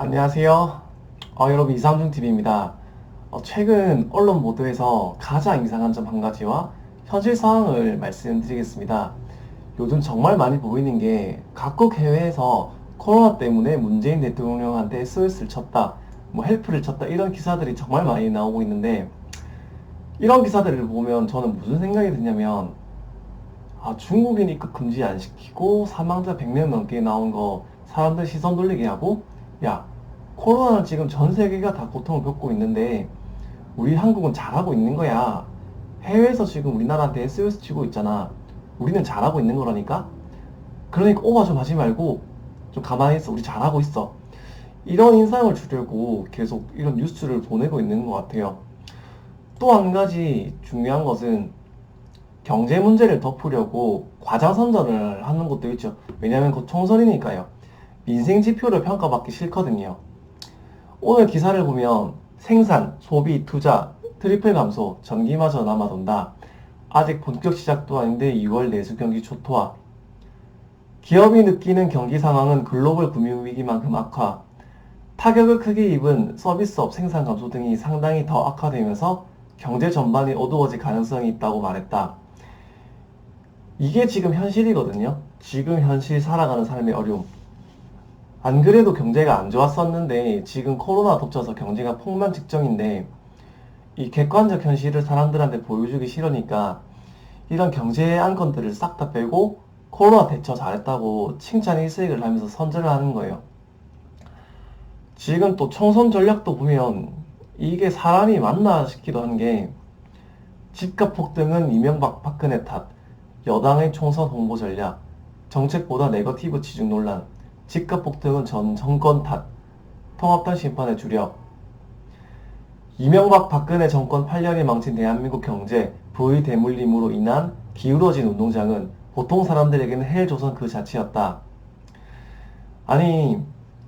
안녕하세요. 어, 여러분 이상준 TV입니다. 어, 최근 언론 보도에서 가장 이상한 점 한 가지와 현실 상황을 말씀드리겠습니다. 요즘 정말 많이 보이는 게 각국 해외에서 코로나 때문에 문재인 대통령한테 SOS를 쳤다, 뭐 헬프를 쳤다 이런 기사들이 정말 많이 나오고 있는데 이런 기사들을 보면 저는 무슨 생각이 드냐면 아, 중국인 입국 금지 안 시키고 사망자 100명 넘게 나온 거 사람들 시선 돌리게 하고 야, 코로나는 지금 전 세계가 다 고통을 겪고 있는데 우리 한국은 잘하고 있는 거야. 해외에서 지금 우리나라한테 SOS 치고 있잖아. 우리는 잘하고 있는 거라니까? 그러니까 오바 좀 하지 말고 좀 가만히 있어. 우리 잘하고 있어. 이런 인상을 주려고 계속 이런 뉴스를 보내고 있는 것 같아요. 또 한 가지 중요한 것은 경제 문제를 덮으려고 과장 선전을 하는 것도 있죠. 왜냐하면 곧 총선이니까요. 민생 지표를 평가받기 싫거든요. 오늘 기사를 보면 생산, 소비, 투자, 트리플 감소, 전기마저 남아돈다. 아직 본격 시작도 아닌데 2월 내수 경기 초토화. 기업이 느끼는 경기 상황은 글로벌 금융 위기만큼 악화. 타격을 크게 입은 서비스업 생산 감소 등이 상당히 더 악화되면서 경제 전반이 어두워질 가능성이 있다고 말했다. 이게 지금 현실이거든요. 지금 현실 살아가는 삶의 어려움. 안 그래도 경제가 안 좋았었는데 지금 코로나 덮쳐서 경제가 폭망 직전인데 이 객관적 현실을 사람들한테 보여주기 싫으니까 이런 경제 안건들을 싹 다 빼고 코로나 대처 잘했다고 칭찬 일색을 하면서 선전을 하는 거예요. 지금 또 총선 전략도 보면 이게 사람이 맞나 싶기도 한 게 집값 폭등은 이명박 박근혜 탓, 여당의 총선 홍보 전략, 정책보다 네거티브 지중 논란, 집값 폭등은 전 정권 탓, 통합당 심판의 주력, 이명박 박근혜 정권 8년이 망친 대한민국 경제, 부의 대물림으로 인한 기울어진 운동장은 보통 사람들에게는 헬조선 그 자체였다. 아니,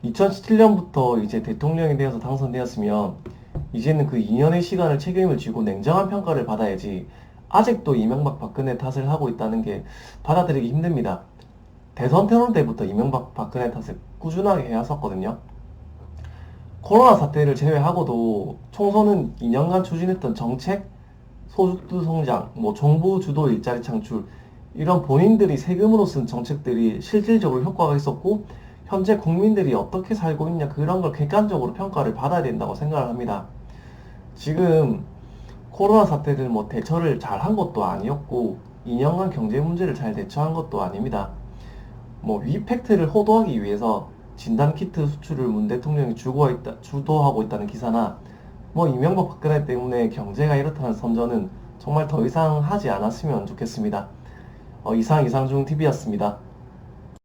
2017년부터 이제 대통령이 되어서 당선되었으면 이제는 그 2년의 시간을 책임을 지고 냉정한 평가를 받아야지 아직도 이명박 박근혜 탓을 하고 있다는 게 받아들이기 힘듭니다. 대선 테러 때부터 이명박 박근혜 탓을 꾸준하게 해왔었거든요. 코로나 사태를 제외하고도 총선은 2년간 추진했던 정책, 소득 성장, 뭐 정부 주도 일자리 창출 이런 본인들이 세금으로 쓴 정책들이 실질적으로 효과가 있었고 현재 국민들이 어떻게 살고 있냐 그런 걸 객관적으로 평가를 받아야 된다고 생각을 합니다. 지금 코로나 사태를 뭐 대처를 잘 한 것도 아니었고 2년간 경제 문제를 잘 대처한 것도 아닙니다. 뭐 위 팩트를 호도하기 위해서 진단 키트 수출을 문 대통령이 있다, 주도하고 있다는 기사나 뭐 이명박 박근혜 때문에 경제가 이렇다는 선전은 정말 더 이상 하지 않았으면 좋겠습니다. 어, 이상 이상중 TV였습니다.